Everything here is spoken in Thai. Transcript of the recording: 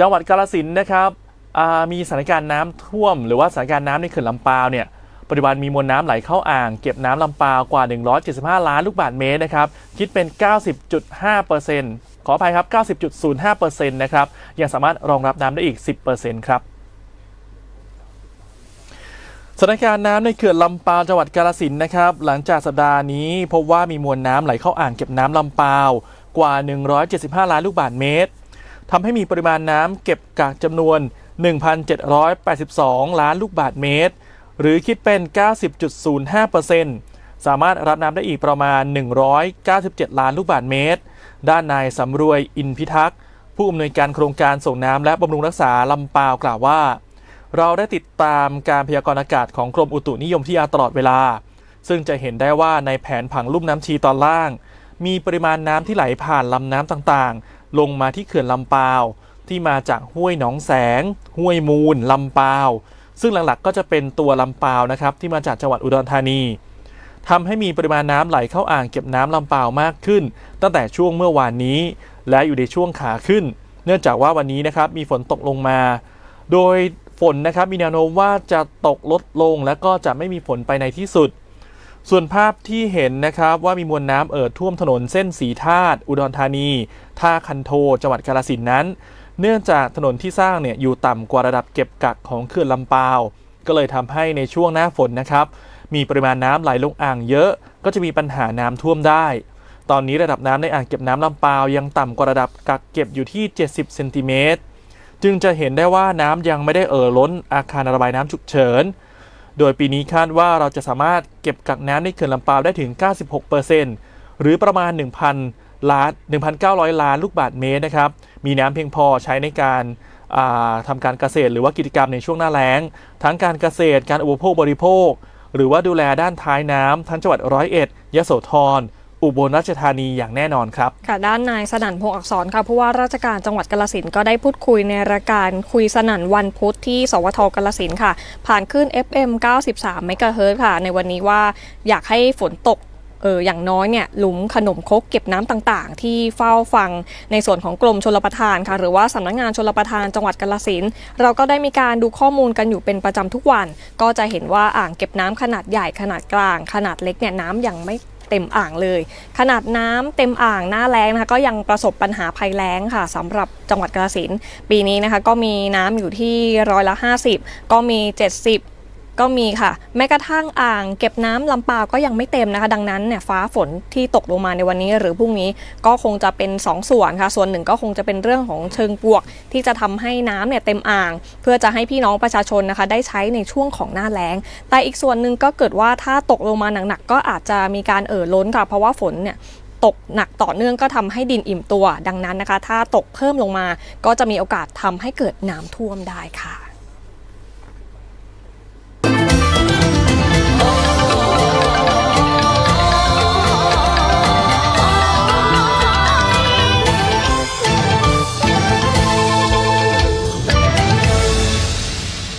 จังหวัดกาฬสินนะครับมีสถานการณ์น้ำท่วม หรือว่าสถานการณ์น้ำในเขื่อนลำปาวเนี่ยปัจจุบันมีมวลน้ำไหลเข้าอ่างเก็บน้ำลำปาวกว่า 175 ล้านลูกบาศก์เมตรนะครับคิดเป็น 90.5%ขออภัยครับ 90.05%นะครับยังสามารถรองรับน้ำได้อีก 10%ครับสถานการณ์น้ำในเขื่อนลำปาวจังหวัดกาฬสินนะครับ หลังจากสัปดาห์นี้พบว่ามีมวลน้ำไหลเข้าอ่างเก็บน้ำลำปาวกว่า 175 ล้านลูกบาศก์เมตร ทำให้มีปริมาณน้ำเก็บกักจำนวน 1,782 ล้านลูกบาศก์เมตร หรือคิดเป็น 90.05%สามารถรับน้ำได้อีกประมาณ 197 ล้านลูกบาศก์เมตร ด้านนายสำรวยอินพิทักษ์ผู้อำนวยการโครงการส่งน้ำและบำรุงรักษาลำปาวกล่าวว่า เราได้ติดตามการพยากรณ์อากาศของกรมอุตุนิยมวิทยาตลอดเวลา ซึ่งจะเห็นได้ว่าในแผนผังลุ่มน้ำชีตอนล่าง มีปริมาณน้ำที่ไหลผ่านลำน้ำต่างๆ ลงมาที่เขื่อนลำปาว ที่มาจากห้วยหนองแสง ห้วยมูลลำปาว ซึ่งหลักๆก็จะเป็นตัวลำปาวนะครับที่มาจากจังหวัดอุดรธานีทำให้มีปริมาณน้ำไหลเข้าอ่างเก็บน้ำลำปาวมากขึ้น ตั้งแต่ช่วงเมื่อวานนี้ และอยู่ในช่วงขาขึ้น เนื่องจากว่าวันนี้นะครับมีฝนตกลงมา โดยฝนนะครับมีแนวโน้มว่าจะตกลดลงและก็จะไม่มีฝนไปในที่สุด ส่วนภาพที่เห็นนะครับว่ามีมวลน้ำเอ่อท่วมถนนเส้นสีธาตุอุดรธานี ท่าคันโทจังหวัดกาฬสินนั้น เนื่องจากถนนที่สร้างเนี่ยอยู่ต่ำกว่าระดับเก็บกักของเขื่อนลำปาว ก็เลยทำให้ในช่วงหน้าฝนนะครับ มีปริมาณน้ำไหลลงอ่างเยอะ ก็จะมีปัญหาน้ำท่วมได้ ตอนนี้ระดับน้ำในอ่างเก็บน้ำลำปาว ยังต่ำกว่าระดับกักเก็บอยู่ที่ 70เซนติเมตรจึงจะเห็นได้ว่าน้ำยังไม่ได้เอ่อล้นอาคารระบายน้ำฉุกเฉิน โดยปีนี้คาดว่าเราจะสามารถเก็บกักน้ำในเขื่อนลำปาวได้ถึง 96%หรือประมาณ 1,000 ล้าน 1,900 ล้านลูกบาศก์เมตรนะครับ มีน้ำเพียงพอใช้ในการาทำการเกษตร หรือว่ากิจกรรมในช่วงหน้าแล้ง ทั้งการเกษตร การอุปโภคบริโภค หรือว่าดูแลด้านท้ายน้ำทั้งจังหวัดร้อยเอ็ดยะโสธร อุบลราชธานีอย่างแน่นอนครับ ค่ะด้านนายสนั่นพงษ์อักษรค่ะผู้ว่าราชการจังหวัดกาฬสินก็ได้พูดคุยในรายการคุยสนั่นวันพุธที่ สวทกาฬสินค่ะ ผ่านขึ้น FM 93เมกะเฮิรตค่ะ ในวันนี้ว่าอยากให้ฝนตกเอออย่างน้อยเนี่ยหลุมขนมคกเก็บน้ำต่างๆ ที่เฝ้าฟังในส่วนของกรมชลประทานค่ะ หรือว่าสำนักงานชลประทานจังหวัดกาฬสินเราก็ได้มีการดูข้อมูลกันอยู่เป็นประจำทุกวัน ก็จะเห็นว่าอ่างเก็บน้ำขนาดใหญ่ขนาดกลาง ขนาดเล็กเนี่ยน้ำยังไม่ เต็มอ่างเลย ขนาดน้ำเต็มอ่างหน้าแล้งนะคะก็ยังประสบปัญหาภัยแล้งค่ะสำหรับจังหวัดกาฬสินปีนี้นะคะก็มีน้ำอยู่ที่ร้อยละ 50 ก็มี 70 ก็มีค่ะ แม้กระทั่งอ่างเก็บน้ำลำปาวก็ยังไม่เต็มนะคะ ดังนั้นเนี่ยฟ้าฝนที่ตกลงมาในวันนี้หรือพรุ่งนี้ก็คงจะเป็น 2ส่วนค่ะ ส่วนหนึ่งก็คงจะเป็นเรื่องของเชิงบวก ที่จะทำให้น้ำเนี่ยเต็มอ่าง เพื่อจะให้พี่น้องประชาชนนะคะ ได้ใช้ในช่วงของหน้าแล้ง แต่อีกส่วนหนึ่งก็เกิดว่าถ้าตกลงมาหนักๆก็อาจจะมีการเอ่อล้นค่ะเพราะว่าฝนเนี่ยตกหนักต่อเนื่องก็ทำให้ดินอิ่มตัว ดังนั้นนะคะ ถ้าตกเพิ่มลงมา ก็จะมีโอกาสทำให้เกิดน้ำท่วมได้ค่ะ